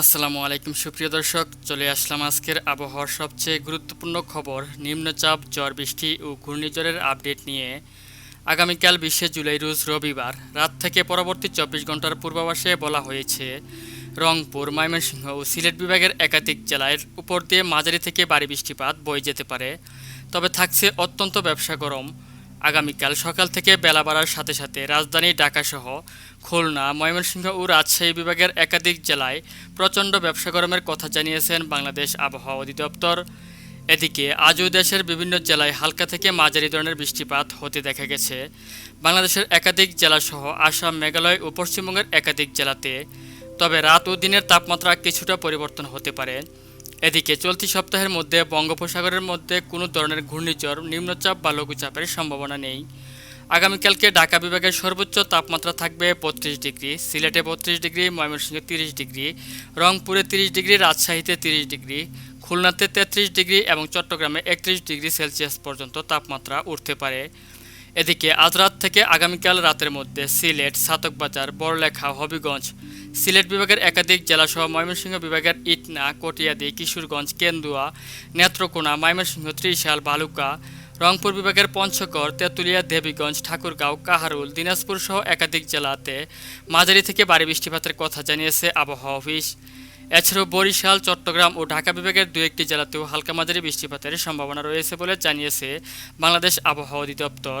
আসসালামু আলাইকুম, সুপ্রিয় দর্শক। চলে আসলাম আজকের আবহাওয়ার সবচেয়ে গুরুত্বপূর্ণ খবর, নিম্নচাপ, ঝড় বৃষ্টি ও ঘূর্ণিঝড়ের আপডেট নিয়ে। আগামীকাল বিশে জুলাই, রোজ রবিবার, রাত থেকে পরবর্তী চব্বিশ ঘণ্টার পূর্বাভাসে বলা হয়েছে, রংপুর, ময়মনসিংহ ও সিলেট বিভাগের একাধিক জেলার উপর দিয়ে মাঝারি থেকে ভারী বৃষ্টিপাত বয়ে যেতে পারে। তবে থাকছে অত্যন্ত ব্যবসা গরম। আগামীকাল সকাল থেকে বেলা বাড়ার সাথে সাথে রাজধানী ঢাকাসহ খুলনা, ময়মনসিংহ ও রাজশাহী বিভাগের একাধিক জেলায় প্রচণ্ড ব্যবসা গরমের কথা জানিয়েছেন বাংলাদেশ আবহাওয়া অধিদপ্তর। এদিকে আজও দেশের বিভিন্ন জেলায় হালকা থেকে মাঝারি ধরনের বৃষ্টিপাত হতে দেখা গেছে। বাংলাদেশের একাধিক জেলাসহ আসাম, মেঘালয় ও পশ্চিমবঙ্গের একাধিক জেলাতে। তবে রাত ও দিনের তাপমাত্রা কিছুটা পরিবর্তন হতে পারে। এদিকে চলতি সপ্তাহের মধ্যে বঙ্গোপসাগরের মধ্যে কোনো ধরনের ঘূর্ণিঝড়, নিম্নচাপ বা লঘুচাপের সম্ভাবনা নেই। আগামীকালকে ঢাকা বিভাগের সর্বোচ্চ তাপমাত্রা থাকবে বত্রিশ ডিগ্রি, সিলেটে বত্রিশ ডিগ্রি, ময়মনসিংহে তিরিশ ডিগ্রি, রংপুরে তিরিশ ডিগ্রি, রাজশাহীতে তিরিশ ডিগ্রি, খুলনাতে তেত্রিশ ডিগ্রি এবং চট্টগ্রামে একত্রিশ ডিগ্রি সেলসিয়াস পর্যন্ত তাপমাত্রা উঠতে পারে। এদিকে আজ রাত থেকে আগামীকাল রাতের মধ্যে সিলেট, সাতকবাজার, বড়লেখা, হবিগঞ্জ, সিলেট বিভাগের একাধিক জেলাসহ ময়মনসিংহ বিভাগের ইটনা, কটিয়াদি, কিশোরগঞ্জ, কেন্দুয়া, নেত্রকোনা, ময়মনসিংহ, ত্রিশাল, বালুকা, রংপুর বিভাগের পঞ্চগড়, তেঁতুলিয়া, দেবীগঞ্জ, ঠাকুরগাঁও, কাহারুল, দিনাজপুর সহ একাধিক জেলাতে মাঝারি থেকে ভারী বৃষ্টিপাতের কথা জানিয়েছে আবহাওয়া অফিস। এছাড়াও বরিশাল, চট্টগ্রাম ও ঢাকা বিভাগের দু একটি জেলাতেও হালকা মাঝারি বৃষ্টিপাতের সম্ভাবনা রয়েছে বলে জানিয়েছে বাংলাদেশ আবহাওয়া অধিদপ্তর।